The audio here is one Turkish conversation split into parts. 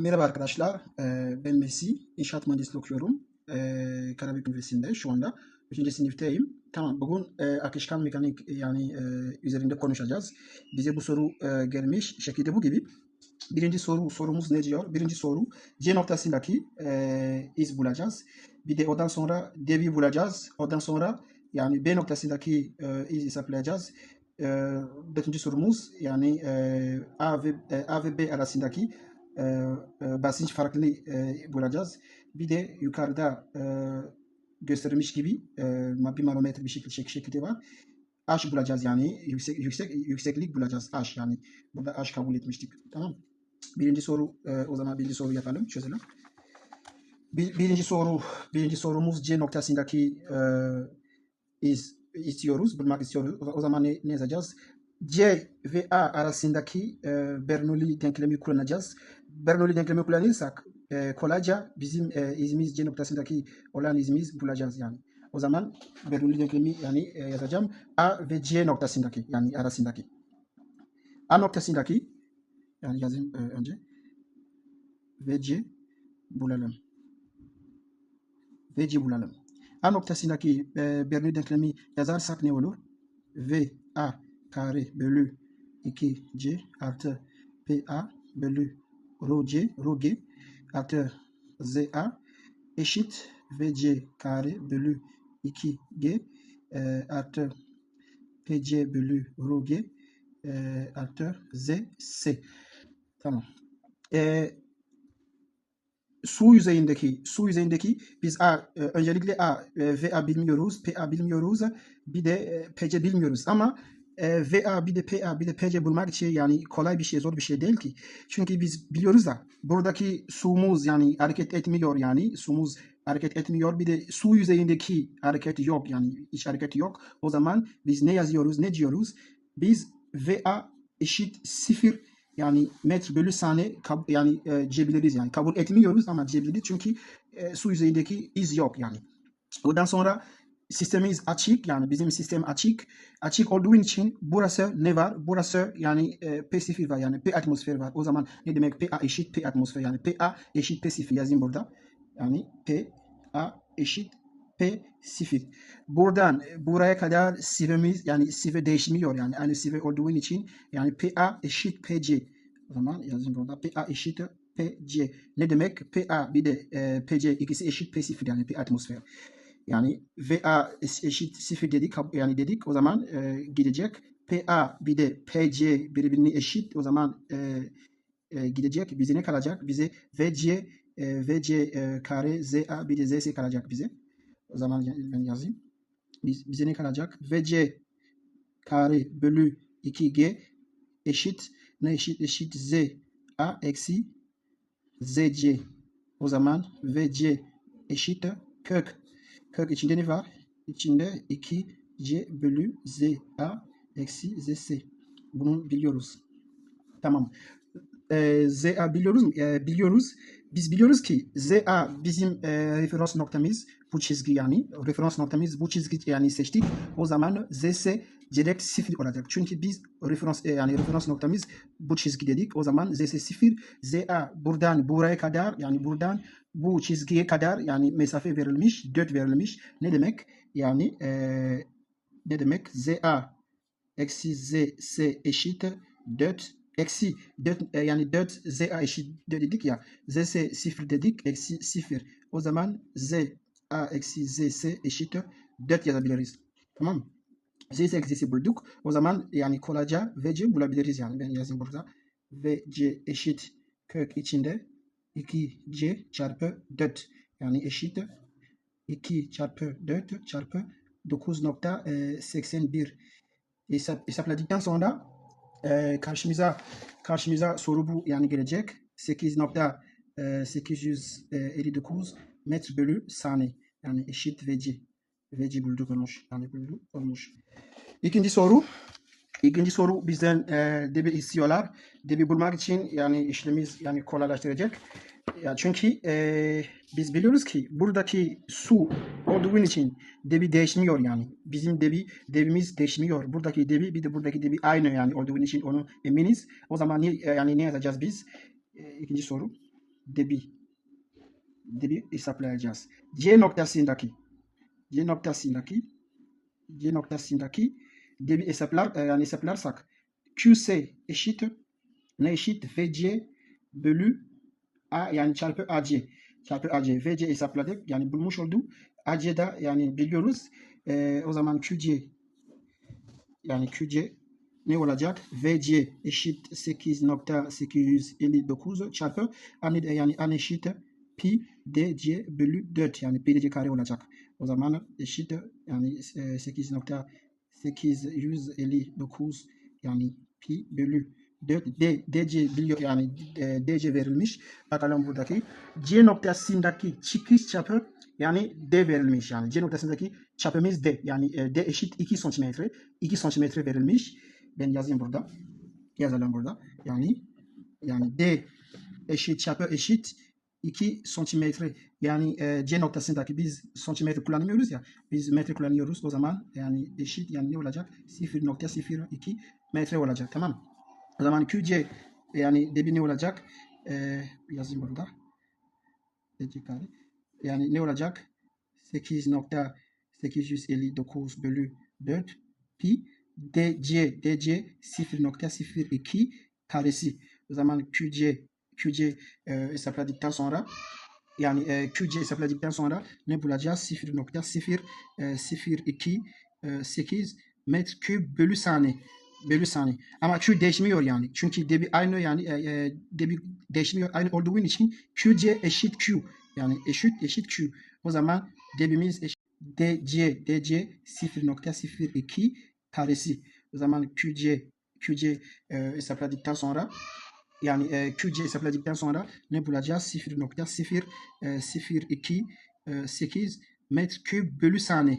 Merhaba arkadaşlar, ben Messi, inşaat mühendisliği okuyorum. Karabük Üniversitesi'nde şu anda. Üçüncü sınıftayım. Tamam, bugün akışkan mekanik yani üzerinde konuşacağız. Bize bu soru gelmiş şekilde bu gibi. Birinci soru, sorumuz ne diyor? Birinci soru, C noktasındaki iz bulacağız. Bir de ondan sonra debi bulacağız. Ondan sonra yani B noktasındaki iz hesaplayacağız. E, dördüncü sorumuz yani A, ve, A ve B arasındaki e, e, basınç farkını e, bulacağız. Bir de yukarıda e, gösterilmiş gibi e, bir manometre bir şekilde, şek- şekilde var. H bulacağız yani yüksek, yüksek yükseklik bulacağız H yani. Burada H kabul etmiştik. Tamam. Birinci soru e, o zaman birinci soru yapalım çözelim. Bir, birinci soru birinci sorumuz C noktasındaki e, istiyoruz, bulmak istiyoruz. O, zaman ne, ne yazacağız? C ve A arasındaki Bernoulli denklemi kullanacağız. Bernoulli denklemi kullanırsak e, kolayca bizim e, izimiz C noktasındaki olan izimiz bulacağız yani. O zaman Bernoulli denklemi yani e, yazacağım. A ve C noktasındaki yani arasındaki. A noktasındaki yani yazayım e, önce. Ve C bulalım. Ve C bulalım. A noktasındaki e, Bernoulli denklemi yazarsak ne olur? V A kare bölü 2C artı PA bölü rho G artı ZA eşit VC kare bölü 2G e, artı PC bölü rho G e, artı ZS. Tamam. E, su yüzeyindeki su yüzeyindeki biz A e, öncelikle A e, VA bilmiyoruz, PA bilmiyoruz, bir de e, PC bilmiyoruz ama e, VA bir de PA bir de PC bulmak için yani kolay bir şey, zor bir şey değil ki. Çünkü biz biliyoruz da buradaki suyumuz yani hareket etmiyor yani suyumuz hareket etmiyor. Bir de su yüzeyindeki hareket yok yani hiç hareket yok. O zaman biz ne yazıyoruz, ne diyoruz? Biz VA eşit sıfır yani metre bölü saniye yani e, diyebiliriz yani kabul etmiyoruz ama diyebiliriz çünkü e, su yüzeyindeki iz yok yani. Ondan sonra sistemimiz açık yani bizim sistem açık. Açık olduğu için burası ne var? Burası yani e, P var yani P atmosfer var. O zaman ne demek PA eşit P atmosfer yani PA eşit P sıfır yazayım burada. Yani PA eşit P sıfır. Buradan e, buraya kadar sıvımız yani sıvı değişmiyor yani aynı sıvı olduğu için yani PA eşit PC. O zaman yazayım burada PA eşit PC. Ne demek? PA bir de e, PC ikisi eşit P yani P atmosfer. Yani VA eş- eşit sıfır dedik yani dedik o zaman e, gidecek. PA bir de PC birbirine eşit o zaman e, e, gidecek. Bize ne kalacak? Bize VC e, VC e, kare ZA bir de ZS kalacak bize. O zaman ben yazayım. Biz, bize ne kalacak? VC kare bölü 2G eşit ne eşit eşit Z A eksi ZC. O zaman VC eşit kök. Kök içinde ne var? İçinde 2C bölü ZA eksi ZS. Bunu biliyoruz. Tamam. Ee, ZA biliyoruz mu? Ee, biliyoruz. Biz biliyoruz ki ZA bizim e, referans noktamız bu çizgi yani. Referans noktamız bu çizgi yani seçtik. O zaman ZS direkt sıfır olacak. Çünkü biz referans e, yani referans noktamız bu çizgi dedik. O zaman ZS sıfır. ZA buradan buraya kadar yani buradan bu çizgiye kadar yani mesafe verilmiş, 4 verilmiş. Ne demek? Yani e, ne demek? ZA eksi ZS eşit 4 eksi 4 e, yani 4 ZA eşit 4 dedik ya. ZS 0 dedik eksi 0. O zaman ZA eksi ZS eşit 4 yazabiliriz. Tamam mı? ZS eksi bulduk. O zaman yani kolayca VC bulabiliriz yani. Ben yazayım burada. VC eşit kök içinde 2C çarpı 4. Yani eşit 2 çarpı 4 çarpı 9.81 hesap, hesapladıktan sonra e, karşımıza karşımıza soru bu yani gelecek 8.859 metre bölü saniye yani eşit veci veci bulduk olmuş yani bulduk olmuş. İkinci soru İkinci soru bizden e, debi istiyorlar. Debi bulmak için yani işlemimiz yani kolaylaştıracak. Ya çünkü e, biz biliyoruz ki buradaki su olduğu için debi değişmiyor yani. Bizim debi debimiz değişmiyor. Buradaki debi bir de buradaki debi aynı yani olduğu için onu eminiz. O zaman ne, yani ne yazacağız biz? E, ikinci soru. debi debi hesaplayacağız. C noktasındaki C noktasındaki C noktasındaki debi hesaplar yani hesaplarsak QC eşit ne eşit VC bölü A yani çarpı AC çarpı AC VC hesapladık yani bulmuş olduk. AC'da yani biliyoruz. E, o zaman QC yani QC ne olacak? VC eşit 8.859 çarpı ani, yani an eşit pi DC bölü 4 yani pi DC kare olacak. O zaman eşit yani e, 8.859 yani pi bölü 4 D, DC biliyor yani e, DC verilmiş. Bakalım buradaki C noktasındaki çıkış çapı yani D verilmiş yani C noktasındaki çapımız D yani e, D eşit 2 santimetre 2 santimetre verilmiş. Ben yazayım burada. Yazalım burada. Yani yani D eşit çapı eşit 2 santimetre yani e, C noktasındaki biz santimetre kullanmıyoruz ya biz metre kullanıyoruz o zaman yani eşit yani ne olacak? 0.02 metre olacak tamam o zaman QC yani debi ne olacak? E, yazayım burada. Yani ne olacak? 8.859 bölü 4 pi DC DC 0.02 karesi. O zaman QC QC e, hesapladıktan sonra yani e, QC hesapladıktan sonra ne bulacağız? 0.002 e, 8 metre küp bölü saniye bölü saniye. Ama Q değişmiyor yani. Çünkü debi aynı yani e, e, debi değişmiyor aynı olduğu için QC eşit Q. Yani eşit eşit Q. O zaman debimiz eşit DC DC 0.02 karesi. O zaman QC QC e, hesapladıktan sonra yani e, QC hesapladıktan sonra ne bulacağız? 0.002 e, 8 metre küp bölü saniye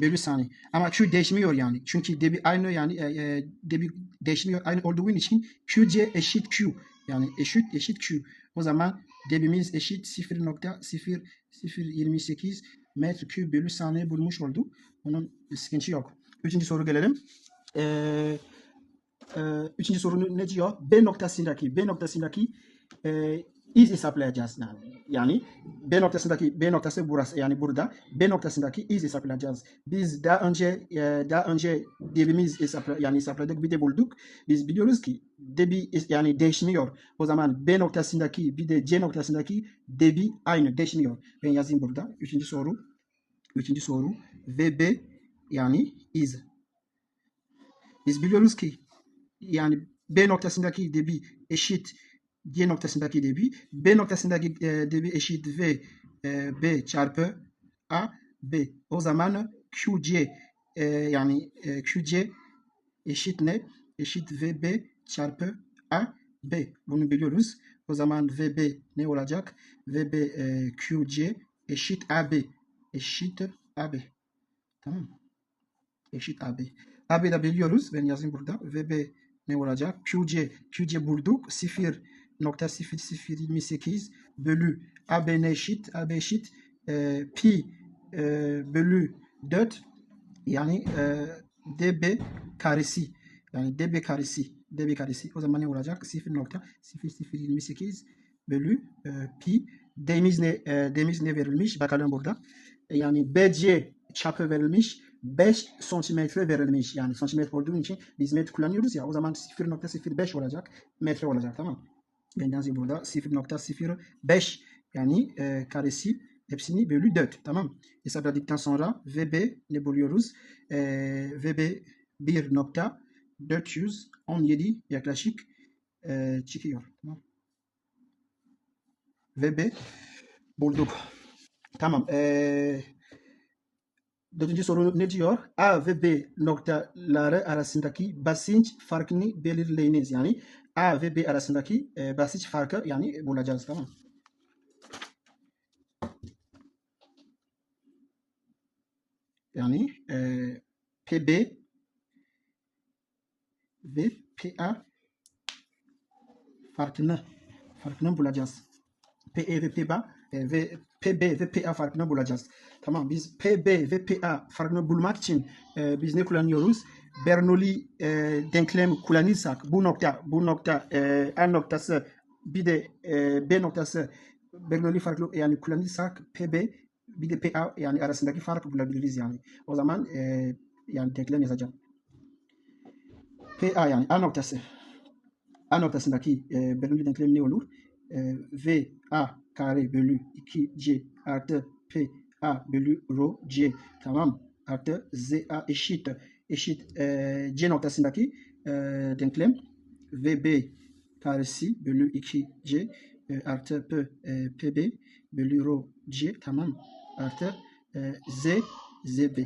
bölü saniye. Ama Q değişmiyor yani. Çünkü debi aynı yani e, e, debi değişmiyor aynı olduğu için QC eşit Q. Yani eşit eşit Q. O zaman debimiz eşit 0.0028 metre küp bölü saniye bulmuş olduk. Onun sıkıntı yok. Üçüncü soru gelelim. Eee e, üçüncü soru ne diyor? B noktasındaki B noktasındaki e, iz hesaplayacağız yani. Yani B noktasındaki B noktası burası yani burada B noktasındaki iz hesaplayacağız. Biz daha önce e, daha önce debimiz hesapla, yani hesapladık bir de bulduk. Biz biliyoruz ki debi yani değişmiyor. O zaman B noktasındaki bir de C noktasındaki debi aynı değişmiyor. Ben yazayım burada. Üçüncü soru. Üçüncü soru. VB yani iz. Biz biliyoruz ki yani B noktasındaki debi eşit C noktasındaki debi. B noktasındaki e, debi eşit V e, B çarpı A B. O zaman QC e, yani QC eşit ne? Eşit VB çarpı A B. Bunu biliyoruz. O zaman VB ne olacak? VB e, QC eşit AB. Eşit AB. Tamam Eşit AB. AB de biliyoruz. Ben yazayım burada. VB ne olacak? QC, QC bulduk. 0.0028 bölü AB eşit? AB eşit e, pi e, bölü 4 yani e, dB karesi. Yani dB karesi. dB karesi. O zaman ne olacak? 0.0028 bölü e, pi. D'miz ne, e, D'miz ne verilmiş? Bakalım burada. E, yani BC çapı verilmiş. 5 santimetre verilmiş. Yani santimetre olduğu için biz metre kullanıyoruz ya. O zaman 0.05 olacak. Metre olacak tamam. Ben yazayım burada 0.05 yani e, karesi hepsini bölü 4 tamam. Hesapladıktan sonra VB ne buluyoruz? E, VB 1.417 yaklaşık e, çıkıyor. Tamam. VB bulduk. Tamam. Eee Dördüncü soru ne diyor? A ve B noktaları arasındaki basınç farkını belirleyiniz. Yani A ve B arasındaki e, basınç farkı yani bulacağız tamam Yani e, PB ve PA farkını farkını bulacağız. PE ve PBA e, ve PB ve PA farkını bulacağız. Tamam biz PB ve PA farkını bulmak için e, biz ne kullanıyoruz? Bernoulli e, denklem kullanırsak bu nokta bu nokta e, A noktası bir de e, B noktası Bernoulli farklı yani kullanırsak PB bir de PA yani arasındaki farkı bulabiliriz yani. O zaman e, yani denklem yazacağım. PA yani A noktası. A noktasındaki e, Bernoulli denklemi ne olur? E, V A kare bölü 2C artı P A bölü rho C. Tamam. Artı Z A eşit. Eşit e, C noktasındaki e, denklem. VB karesi bölü 2C e, artı P, e, PB bölü rho C. Tamam. Artı e, Z ZB.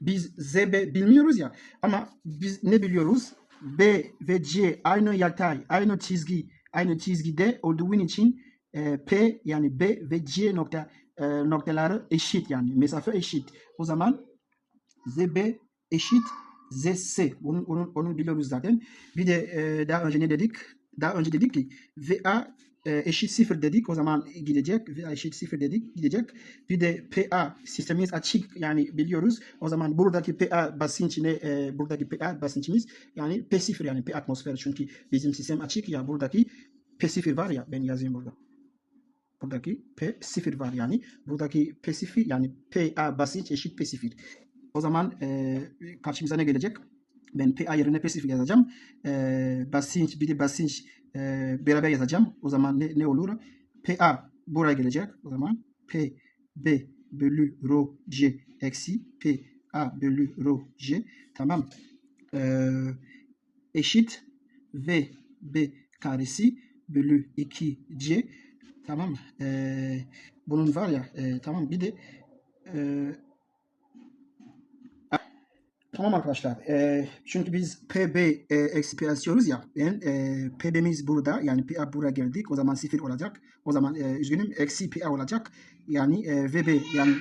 Biz ZB bilmiyoruz ya. Ama biz ne biliyoruz? B ve C aynı yatay, aynı çizgi, aynı çizgide olduğu için e, P yani B ve C nokta e, noktaları eşit yani mesafe eşit. O zaman ZB eşit ZS. Bunu, onu, onu biliyoruz zaten. Bir de e, daha önce ne dedik? Daha önce dedik ki VA e, eşit sıfır dedik. O zaman gidecek. VA eşit sıfır dedik. Gidecek. Bir de PA sistemimiz açık yani biliyoruz. O zaman buradaki PA basınç ne? E, buradaki PA basınçımız yani P0 yani P atmosfer. Çünkü bizim sistem açık ya buradaki P0 var ya ben yazayım burada. Buradaki P0 var yani. Buradaki P0 yani PA basınç eşit P0. O zaman e, karşımıza ne gelecek? Ben PA yerine P0 yazacağım. E, basınç bir de basınç e, beraber yazacağım. O zaman ne, ne olur? PA buraya gelecek. O zaman P B bölü rho C eksi P A bölü rho C. Tamam. E, eşit V B karesi bölü 2C. Tamam. E, bunun var ya e, tamam bir de e, Tamam arkadaşlar. E, çünkü biz PB e, eksi ya. Ben e, PB'miz burada. Yani PA buraya geldik. O zaman sıfır olacak. O zaman e, üzgünüm eksi PA olacak. Yani e, VB yani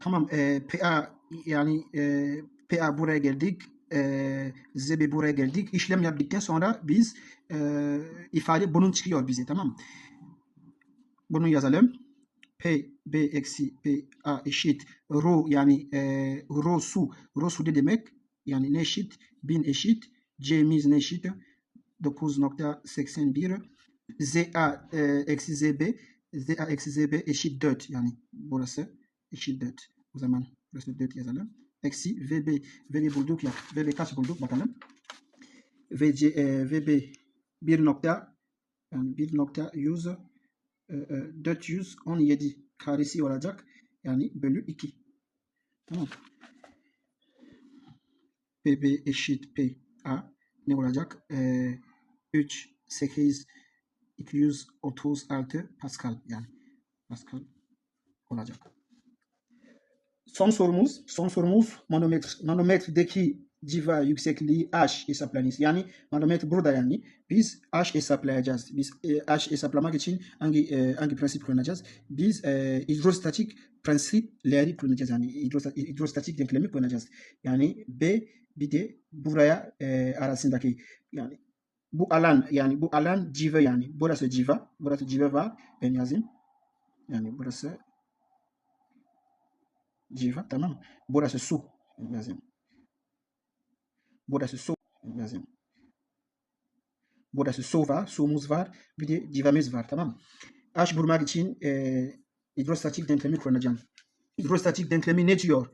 tamam e, PA yani e, PA buraya geldik. E, ZB buraya geldik. İşlem yaptıktan sonra biz e, ifade bunun çıkıyor bize tamam. Bunu yazalım. P B eksi P A eşit rho yani e, rho su. Rho su ne demek? Yani ne eşit? 1000 eşit. C'miz ne eşit? 9.81 ZA e, eksi ZB ZA eksi ZB eşit 4 yani burası eşit 4. O zaman burası 4 yazalım. Eksi VB VB bulduk ya. VB kaç bulduk bakalım. VC e, VB 1 nokta yani 1 nokta 100 e, e, 417 karesi olacak. Yani bölü 2. Tamam. PB eşit PA ne olacak? Ee, 3, 8, 236 Pascal yani. Pascal olacak. Son sorumuz, son sorumuz manometre, manometredeki civa yüksekliği H hesaplanız. Yani manometre burada yani. Biz H hesaplayacağız. Biz e, H hesaplamak için hangi e, hangi prensip kullanacağız? Biz e, hidrostatik prensipleri kullanacağız. Yani hidrostatik, hidrostatik denklemi kullanacağız. Yani B bir de buraya e, arasındaki yani bu alan yani bu alan civa yani burası civa burası civa var ben yazayım yani burası civa tamam mı? burası su yazayım burası su yazayım burası su var suyumuz var bir de civamız var tamam mı? H bulmak için e, hidrostatik denklemi kullanacağım hidrostatik denklemi ne diyor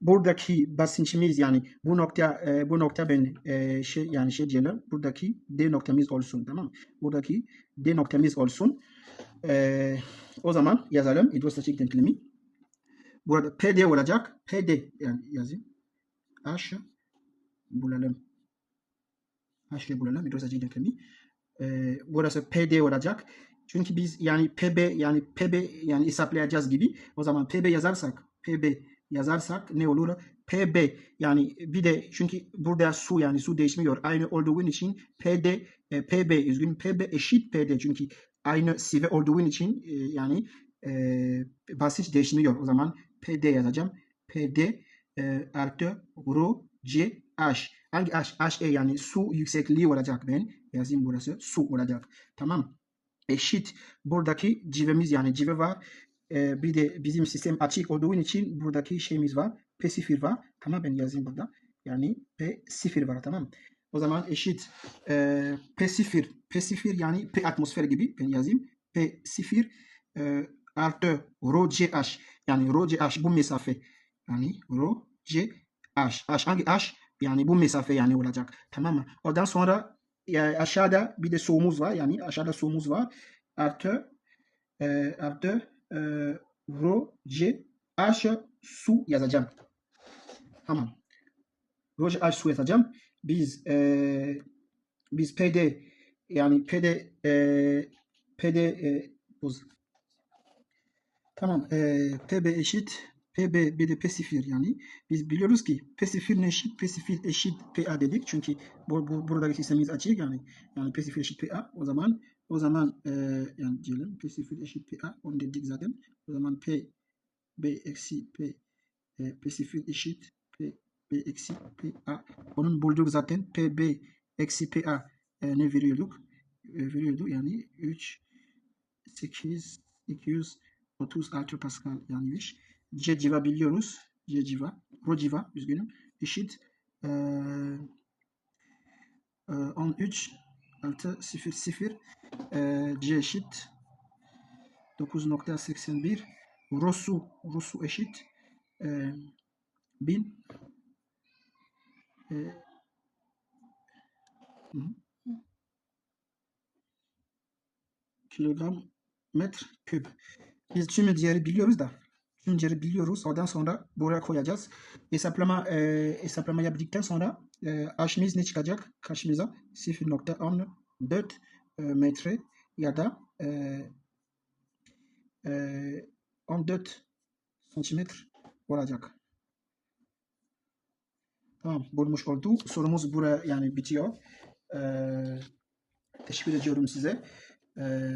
buradaki basınçımız yani bu nokta e, bu nokta ben e, şey yani şey diyelim buradaki D noktamız olsun tamam mı? Buradaki D noktamız olsun. E, o zaman yazalım hidrostatik denklemi. Burada PD olacak. PD yani yazayım. H bulalım. H bulalım hidrostatik denklemi. E, burası PD olacak. Çünkü biz yani PB yani PB yani hesaplayacağız gibi. O zaman PB yazarsak PB yazarsak ne olur? PB yani bir de çünkü burada su yani su değişmiyor. Aynı olduğu için PD e, PB üzgün PB eşit PD çünkü aynı sive olduğu için e, yani e, basınç değişmiyor. O zaman PD yazacağım. PD e, artı rho C H. Hangi H? H e yani su yüksekliği olacak ben. Yazayım burası. Su olacak. Tamam. Eşit. Buradaki civemiz yani cive var. Ee, bir de bizim sistem açık olduğu için buradaki şeyimiz var. P0 var. Tamam ben yazayım burada. Yani P0 var tamam. O zaman eşit e, P sıfır. P sıfır yani P atmosfer gibi ben yazayım. P sıfır e, artı rho CH. Yani rho CH bu mesafe. Yani rho CH. H hangi H? Yani bu mesafe yani olacak. Tamam mı? Ondan sonra e, aşağıda bir de soğumuz var. Yani aşağıda soğumuz var. Artı e, artı e, rho CH su yazacağım. Tamam. Rho CH su yazacağım. Biz e, biz PD yani PD e, PD e. Tamam. E, PB eşit PB bir de P0 yani. Biz biliyoruz ki P0 eşit P0 eşit PA dedik. Çünkü bu, bu buradaki sistemimiz açık yani. Yani P0 eşit PA. O zaman o zaman e, yani diyelim P0 eşit PA. Onu dedik zaten. O zaman P B eksi P e, P0 eşit P B eksi PA. Onun bulduk zaten. PB eksi PA e, ne veriyorduk? E, veriyorduk yani 3 8 236 Pascal yanlış. C civa biliyoruz. C civa. Rho civa üzgünüm. Eşit e, e, 13 6 0 0 e, C eşit 9.81 Rho su Rho su eşit e, 1000 e, kilogram metre küp. Biz tüm diğeri biliyoruz da tüm diğeri biliyoruz. Ondan sonra buraya koyacağız. Hesaplama e, hesaplama yaptıktan sonra e, H'miz ne çıkacak? Karşımıza 0.14 e, metre ya da e, e, 14 santimetre olacak. Tamam bulmuş olduk. Sorumuz buraya yani bitiyor. E, teşekkür ediyorum size. E,